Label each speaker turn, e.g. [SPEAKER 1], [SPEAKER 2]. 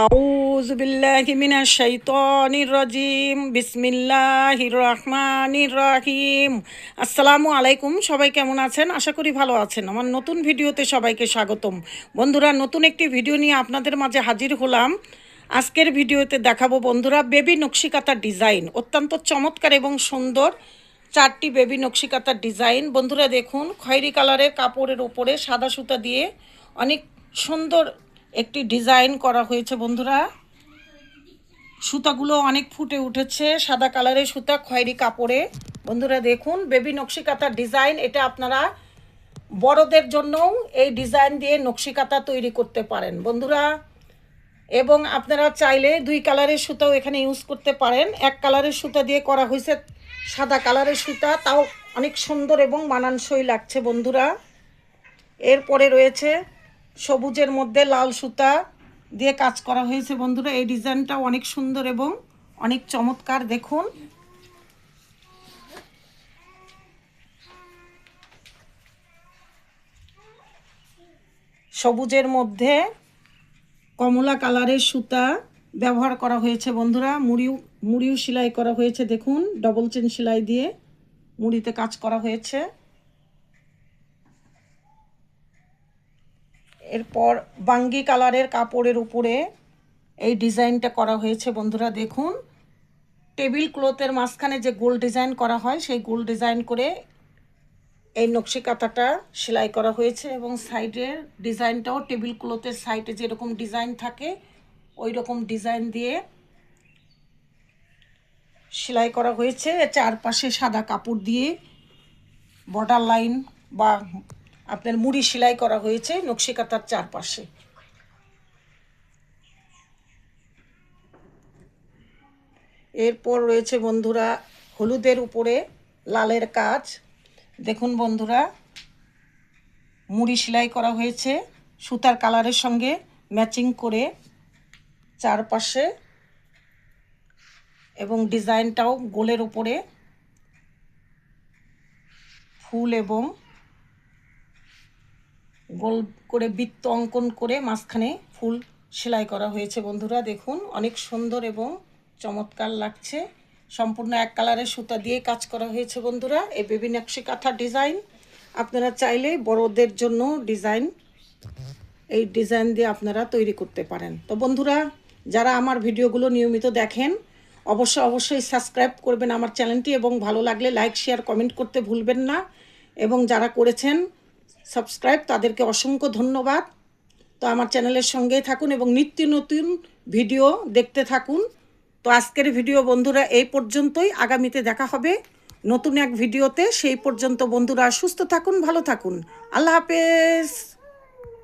[SPEAKER 1] আউজ বিল্লাহি মিনা শাইতানির রাজিম। বিসমিল্লাহির রহমানির রহিম। আসসালামু আলাইকুম, সবাই কেমন আছেন? আশা করি ভালো আছেন। আমার নতুন ভিডিওতে সবাইকে স্বাগতম। বন্ধুরা, নতুন একটি ভিডিও নিয়ে আপনাদের মাঝে হাজির হলাম। আজকের ভিডিওতে দেখাবো বন্ধুরা, বেবি নকশিকাতার ডিজাইন। অত্যন্ত চমৎকার এবং সুন্দর চারটি বেবি নকশিকাতার ডিজাইন। বন্ধুরা, দেখুন, খয়েরি কালারের কাপড়ের ওপরে সাদা সুতা দিয়ে অনেক সুন্দর একটি ডিজাইন করা হয়েছে, বন্ধুরা। সুতাগুলো অনেক ফুটে উঠেছে, সাদা কালারের সুতা, খয়েরি কাপড়ে। বন্ধুরা, দেখুন, বেবি নকশিকাতার ডিজাইন, এটা আপনারা বড়দের জন্যও এই ডিজাইন দিয়ে নকশিকাতা তৈরি করতে পারেন, বন্ধুরা। এবং আপনারা চাইলে দুই কালারের সুতাও এখানে ইউজ করতে পারেন। এক কালারের সুতা দিয়ে করা হয়েছে সাদা কালারের সুতা, তাও অনেক সুন্দর এবং মানানসই লাগছে, বন্ধুরা। এরপরে রয়েছে সবুজের মধ্যে লাল সুতা দিয়ে কাজ করা হয়েছে বন্ধুরা। এই ডিজাইনটাও অনেক সুন্দর এবং অনেক চমৎকার, দেখুন। সবুজের মধ্যে কমলা কালারের সুতা ব্যবহার করা হয়েছে বন্ধুরা। মুড়িও মুড়িও সেলাই করা হয়েছে, দেখুন। ডবল চেন সেলাই দিয়ে মুড়িতে কাজ করা হয়েছে। এরপর বাঙ্গি কালারের কাপড়ের উপরে এই ডিজাইনটা করা হয়েছে, বন্ধুরা দেখুন। টেবিল ক্লথের মাঝখানে যে গোল ডিজাইন করা হয়, সেই গোল ডিজাইন করে এই নকশি কাঁথাটা সেলাই করা হয়েছে এবং সাইডের ডিজাইনটাও টেবিল ক্লথের সাইডে যেরকম ডিজাইন থাকে ওই রকম ডিজাইন দিয়ে সেলাই করা হয়েছে। চারপাশে সাদা কাপড় দিয়ে বর্ডার লাইন বা আপনার মুড়ি সেলাই করা হয়েছে নকশি কাঁথার চারপাশে। এরপর রয়েছে বন্ধুরা হলুদের উপরে লালের কাজ। দেখুন বন্ধুরা, মুড়ি সেলাই করা হয়েছে, সুতার কালারের সঙ্গে ম্যাচিং করে চারপাশে এবং ডিজাইনটাও গোলের উপরে। ফুল এবং গোল করে বৃত্ত অঙ্কন করে মাঝখানে ফুল সেলাই করা হয়েছে, বন্ধুরা। দেখুন, অনেক সুন্দর এবং চমৎকার লাগছে। সম্পূর্ণ এক কালারের সুতা দিয়ে কাজ করা হয়েছে, বন্ধুরা। এই বেবি নকশি কাঁথা ডিজাইন। আপনারা চাইলে বড়দের জন্য ডিজাইন, এই ডিজাইন দিয়ে আপনারা তৈরি করতে পারেন। তো, বন্ধুরা, যারা আমার ভিডিওগুলো নিয়মিত দেখেন, অবশ্যই অবশ্যই সাবস্ক্রাইব করবেন আমার চ্যানেলটি এবং ভালো লাগলে লাইক, শেয়ার, কমেন্ট করতে ভুলবেন না। এবং যারা করেছেন সাবস্ক্রাইব, তাদেরকে অসংখ্য ধন্যবাদ। তো আমার চ্যানেলের সঙ্গেই থাকুন এবং নিত্য নতুন ভিডিও দেখতে থাকুন। তো আজকের ভিডিও বন্ধুরা এই পর্যন্তই। আগামীতে দেখা হবে নতুন এক ভিডিওতে। সেই পর্যন্ত বন্ধুরা সুস্থ থাকুন, ভালো থাকুন। আল্লাহ হাফেজ।